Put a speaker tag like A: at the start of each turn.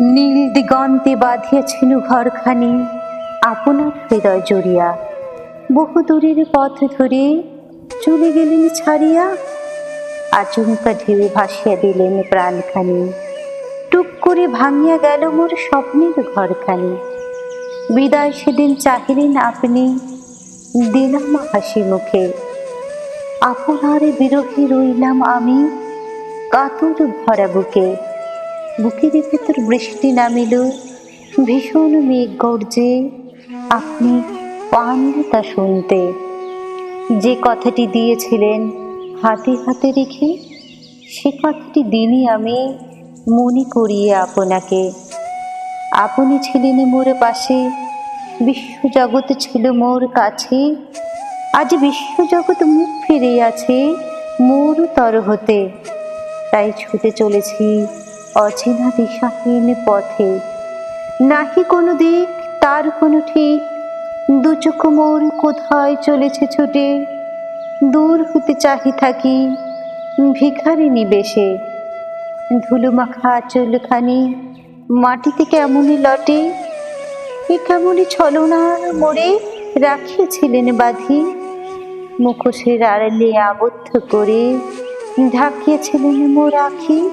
A: নীল দিগন্তে বাঁধিয়াছিল ঘরখানি, আপনার হৃদয় জড়িয়া। বহু দূরের পথ ধরে চলে গেলেন ছাড়িয়া, আচমকা ঢেউে ভাসিয়া দিলেন প্রাণখানি। টুক করে ভাঙিয়া গেল মোর স্বপ্নের ঘরখানি। বিদায় সেদিন চাহিলেন আপনি, দিলাম হাসি মুখে। আপনার বিরোধী রইলাম আমি, কাতর ভরা বুকে। বুকের ভেতর বৃষ্টি নামিল। ভীষণ মেঘ গর্জে। আপনি পান তা শুনতে। যে কথাটি দিয়েছিলেন হাতে হাতে রেখে, সে কথাটি দিনই আমি মনে করিয়ে আপনাকে। আপনি ছিলেন মোর পাশে। বিশ্বজগৎ ছিল মোর কাছে। আজ বিশ্বজগৎ মুখ ফিরে আছে মোর তর হতে তাই ছুটে চলেছি। অচেনা দিশাহীন পথে। নাকি কোনো দিক, তার কোনো ঠিক। দু চোখ মোর কোথায় চলেছে ছুটে। দূর হতে চাহি থাকি ভিখারি নিবেশে। ধুলো মাখা চুলখানি মাটিতে কেমনই লটে। এ কেমনই ছলনার মোড়ে রাখিয়েছিলেন বাঁধি। মুখোশের আড়ালে আবদ্ধ করে ঢাকিয়েছিলেন মোর আখি।